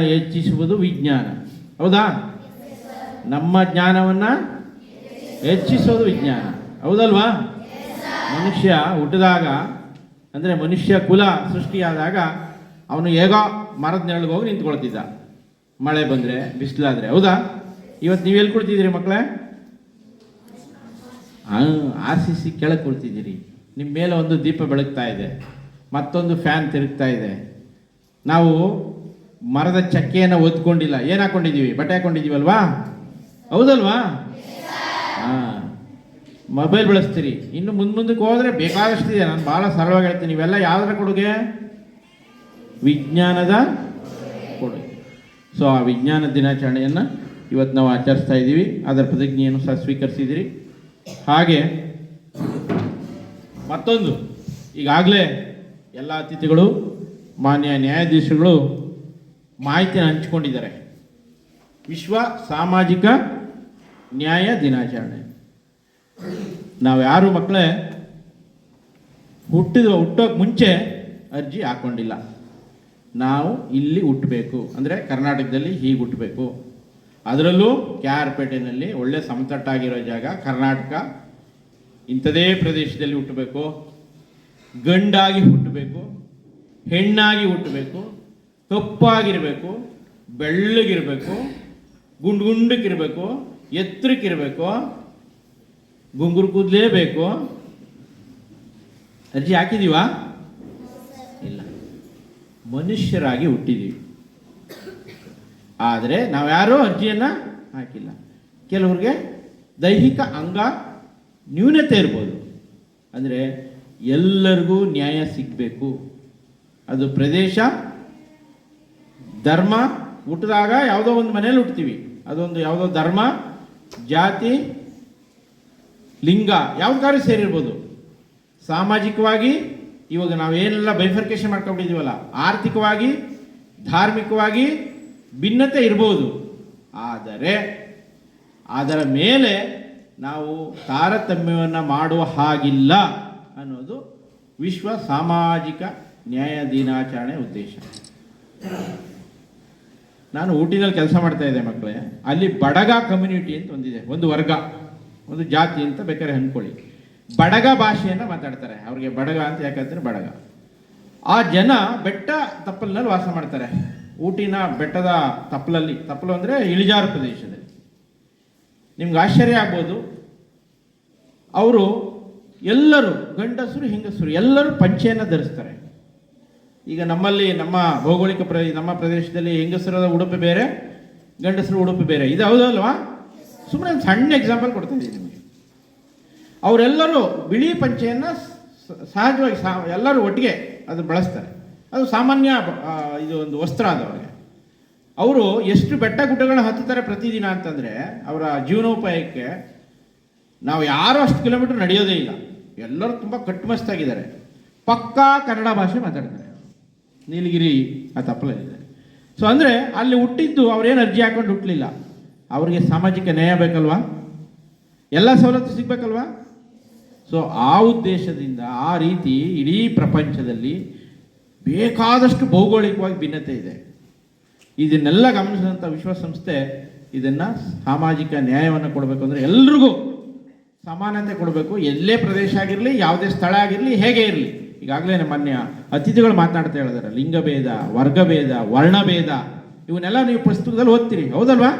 ಹೆಚ್ಚಿಸುವುದು ವಿಜ್ಞಾನ. ಹೌದಾ? ನಮ್ಮ ಜ್ಞಾನವನ್ನ ಹೆಚ್ಚಿಸೋದು ವಿಜ್ಞಾನ. ಹೌದಲ್ವಾ? ಮನುಷ್ಯ ಹುಟ್ಟಿದಾಗ, ಅಂದರೆ ಮನುಷ್ಯ ಕುಲ ಸೃಷ್ಟಿಯಾದಾಗ, ಅವನು ಹೇಗೋ ಮರದ ನೆರಳಿಗೆ ಹೋಗಿ ನಿಂತ್ಕೊಳ್ತಿದ್ದ. ಮಳೆ ಬಂದರೆ, ಬಿಸಿಲಾದರೆ, ಹೌದಾ? ಇವತ್ತು ನೀವು ಎಲ್ಲಿ ಕುಳಿತಿದ್ದೀರಿ ಮಕ್ಕಳೇ? ಆಸಿಸಿ ಕೆಳಗೆ ಕುಳಿತಿದ್ದೀರಿ. ನಿಮ್ಮ ಮೇಲೆ ಒಂದು ದೀಪ ಬೆಳಗ್ತಾ ಇದೆ. ಮತ್ತೊಂದು ಫ್ಯಾನ್ ತಿರುಗ್ತಾ ಇದೆ. ನಾವು ಮರದ ಚಕ್ಕೆಯನ್ನು ಒದ್ಕೊಂಡಿಲ್ಲ ಏನು ಹಾಕೊಂಡಿದ್ದೀವಿ? ಬಟ್ಟೆ ಹಾಕೊಂಡಿದ್ದೀವಲ್ವಾ? ಹೌದಲ್ವಾ? ಹಾಂ. ಮೊಬೈಲ್ ಬಳಸ್ತೀರಿ. ಇನ್ನು ಮುಂದೆ ಮುಂದಕ್ಕೆ ಹೋದರೆ ಬೇಕಾದಷ್ಟಿದೆ. ನಾನು ಭಾಳ ಸರಳವಾಗಿ ಹೇಳ್ತೀನಿ. ಇವೆಲ್ಲ ಯಾವುದರ ಕೊಡುಗೆ? ವಿಜ್ಞಾನದ ಕೊಡುಗೆ. ಸೊ ಆ ವಿಜ್ಞಾನ ದಿನಾಚರಣೆಯನ್ನು ಇವತ್ತು ನಾವು ಆಚರಿಸ್ತಾ ಇದ್ದೀವಿ. ಅದರ ಪ್ರತಿಜ್ಞೆಯನ್ನು ಸಹ ಸ್ವೀಕರಿಸಿದಿರಿ. ಹಾಗೆ ಮತ್ತೊಂದು. ಈಗಾಗಲೇ ಎಲ್ಲ ಅತಿಥಿಗಳು, ಮಾನ್ಯ ನ್ಯಾಯಾಧೀಶರುಗಳು ಮಾಹಿತಿಯನ್ನು ಹಂಚಿಕೊಂಡಿದ್ದಾರೆ. ವಿಶ್ವ ಸಾಮಾಜಿಕ ನ್ಯಾಯ ದಿನಾಚರಣೆ. ನಾವು ಯಾರು ಮಕ್ಕಳೇ ಹುಟ್ಟಿದ ಹುಟ್ಟೋಕೆ ಮುಂಚೆ ಅರ್ಜಿ ಹಾಕ್ಕೊಂಡಿಲ್ಲ ನಾವು ಇಲ್ಲಿ ಹುಟ್ಟಬೇಕು ಅಂದರೆ ಕರ್ನಾಟಕದಲ್ಲಿ ಹೀಗೆ ಹುಟ್ಟಬೇಕು ಅದರಲ್ಲೂ ಕೆ ಆರ್ ಪೇಟೆನಲ್ಲಿ ಒಳ್ಳೆ ಸಮತಟ್ಟಾಗಿರೋ ಜಾಗ ಕರ್ನಾಟಕ. ಇಂಥದೇ ಪ್ರದೇಶದಲ್ಲಿ ಹುಟ್ಟಬೇಕು ಗಂಡಾಗಿ ಹುಟ್ಟಬೇಕು ಹೆಣ್ಣಾಗಿ ಹುಟ್ಟಬೇಕು ಕಪ್ಪಾಗಿರಬೇಕು ಬೆಳ್ಳಗಿರಬೇಕು ಗುಂಡು ಗುಂಡಕ್ಕಿರಬೇಕು ಎತ್ತರಕ್ಕಿರಬೇಕು, ಗುಂಗುರು ಕೂದಲೇಬೇಕು. ಅರ್ಜಿ ಹಾಕಿದೀವಾ? ಇಲ್ಲ. ಮನುಷ್ಯರಾಗಿ ಹುಟ್ಟಿದ್ದೀವಿ ಆದರೆ ನಾವು ಯಾರೂ? ಅರ್ಜಿಯನ್ನು ಹಾಕಿಲ್ಲ. ಕೆಲವ್ರಿಗೆ ದೈಹಿಕ ಅಂಗ ನ್ಯೂನತೆ ಇರ್ಬೋದು. ಅಂದರೆ ಎಲ್ಲರಿಗೂ ನ್ಯಾಯ ಸಿಗಬೇಕು. ಅದು ಪ್ರದೇಶ ಧರ್ಮ ಹುಟ್ಟಿದಾಗ ಯಾವುದೋ ಒಂದು ಮನೇಲಿ ಹುಟ್ತೀವಿ ಅದೊಂದು ಯಾವುದೋ ಧರ್ಮ, ಜಾತಿ, ಲಿಂಗ ಯಾವ್ದಾದ್ರು ಸೇರಿರ್ಬೋದು. ಸಾಮಾಜಿಕವಾಗಿ ಇವಾಗ ನಾವೇನೆಲ್ಲ ಬೈಫರ್ಕೇಶನ್ ಮಾಡ್ಕೊಂಡಿದ್ದೀವಲ್ಲ ಆರ್ಥಿಕವಾಗಿ, ಧಾರ್ಮಿಕವಾಗಿ ಭಿನ್ನತೆ ಇರ್ಬೋದು. ಆದರೆ, ಅದರ ಮೇಲೆ ನಾವು ತಾರತಮ್ಯವನ್ನು ಮಾಡುವ ಹಾಗಿಲ್ಲ ಅನ್ನೋದು ವಿಶ್ವ ಸಾಮಾಜಿಕ ನ್ಯಾಯ ದಿನಾಚರಣೆ ಉದ್ದೇಶ. ನಾನು ಊಟಿನಲ್ಲಿ ಕೆಲಸ ಮಾಡ್ತಾ ಇದ್ದೆ ಮಕ್ಕಳೇ. ಅಲ್ಲಿ ಬಡಗ ಕಮ್ಯುನಿಟಿ ಅಂತ ಒಂದಿದೆ, ಒಂದು ವರ್ಗ, ಒಂದು ಜಾತಿ ಅಂತ ಬೇಕಾದ್ರೆ ಅನ್ಕೊಳ್ಳಿ ಬಡಗ ಭಾಷೆಯನ್ನು ಮಾತಾಡ್ತಾರೆ. ಅವ್ರಿಗೆ ಬಡಗ ಅಂತ ಯಾಕಂದ್ರೆ ಬಡಗ. ಆ ಜನ ಬೆಟ್ಟ ತಪ್ಪಲಿನಲ್ಲಿ ವಾಸ ಮಾಡ್ತಾರೆ. ಊಟಿನ ಬೆಟ್ಟದ ತಪ್ಪಲಲ್ಲಿ, ತಪ್ಪಲು ಅಂದರೆ ಇಳಿಜಾರು ಪ್ರದೇಶದಲ್ಲಿ. ನಿಮ್ಗೆ ಆಶ್ಚರ್ಯ ಆಗ್ಬೋದು. ಅವರು ಎಲ್ಲರೂ ಗಂಡಸರು, ಹೆಂಗಸರು ಎಲ್ಲರೂ ಪಂಚೆಯನ್ನು ಧರಿಸ್ತಾರೆ. ಈಗ ನಮ್ಮಲ್ಲಿ ನಮ್ಮ ಭೌಗೋಳಿಕ ಪ್ರ, ನಮ್ಮ ಪ್ರದೇಶದಲ್ಲಿ ಹೆಂಗಸರ ಉಡುಪು ಬೇರೆ, ಗಂಡಸರ ಉಡುಪು ಬೇರೆ. ಇದು ಹೌದಲ್ವಾ? ಸುಮ್ಮನೆ ಒಂದು ಸಣ್ಣ ಎಕ್ಸಾಂಪಲ್ ಕೊಡ್ತಾ ಇದ್ದೀನಿ ನಿಮಗೆ. ಅವರೆಲ್ಲರೂ ಬಿಳಿ ಪಂಚೆಯನ್ನು ಸಹಜವಾಗಿ ಸಾ, ಎಲ್ಲರೂ ಒಟ್ಟಿಗೆ ಅದು ಬಳಸ್ತಾರೆ. ಅದು ಸಾಮಾನ್ಯ ಇದು ಒಂದು ವಸ್ತ್ರ ಅದು ಅವರಿಗೆ. ಅವರು ಎಷ್ಟು ಬೆಟ್ಟ ಗುಡ್ಡಗಳನ್ನ ಹತ್ತುತ್ತಾರೆ ಪ್ರತಿದಿನ ಅಂತಂದರೆ ಅವರ ಜೀವನೋಪಾಯಕ್ಕೆ ನಾವು ಯಾರು ಅಷ್ಟು ಕಿಲೋಮೀಟರ್ ನಡೆಯೋದೇ ಇಲ್ಲ. ಎಲ್ಲರೂ ತುಂಬ ಕಟ್ಟುಮಸ್ತಾಗಿದ್ದಾರೆ ಪಕ್ಕಾ ಕನ್ನಡ ಭಾಷೆ ಮಾತಾಡ್ತಾರೆ. ನೀಲಗಿರಿ ಆ ತಪ್ಪಲಲ್ಲಿದೆ ಸೊ ಅಂದರೆ ಅಲ್ಲಿ ಹುಟ್ಟಿದ್ದು ಅವ್ರೇನು ಅರ್ಜಿ ಹಾಕೊಂಡು ಹುಟ್ಟಲಿಲ್ಲ ಅವರಿಗೆ ಸಾಮಾಜಿಕ ನ್ಯಾಯ ಬೇಕಲ್ವಾ? ಎಲ್ಲ ಸವಲತ್ತು ಸಿಗಬೇಕಲ್ವಾ? ಸೊ ಆ ಉದ್ದೇಶದಿಂದ, ಆ ರೀತಿ ಇಡೀ ಪ್ರಪಂಚದಲ್ಲಿ ಬೇಕಾದಷ್ಟು ಭೌಗೋಳಿಕವಾಗಿ ಭಿನ್ನತೆ ಇದೆ. ಇದನ್ನೆಲ್ಲ ಗಮನಿಸಿದಂಥ ವಿಶ್ವಸಂಸ್ಥೆ ಇದನ್ನು ಸಾಮಾಜಿಕ ನ್ಯಾಯವನ್ನು ಕೊಡಬೇಕು ಅಂದರೆ ಎಲ್ರಿಗೂ ಸಮಾನತೆ ಕೊಡಬೇಕು. ಎಲ್ಲೇ ಪ್ರದೇಶ ಆಗಿರಲಿ, ಯಾವುದೇ ಸ್ಥಳ ಆಗಿರಲಿ, ಹೇಗೆ ಇರಲಿ. ಈಗಾಗಲೇ ಮಾನ್ಯ ಅತಿಥಿಗಳು ಮಾತನಾಡ್ತಾ ಹೇಳಿದಾರೆ ಲಿಂಗಭೇದ ವರ್ಗಭೇದ ವರ್ಣಭೇದ ಇವನ್ನೆಲ್ಲ ನೀವು ಪುಸ್ತಕದಲ್ಲಿ ಓದ್ತೀರಿ ಹೌದಲ್ವಾ?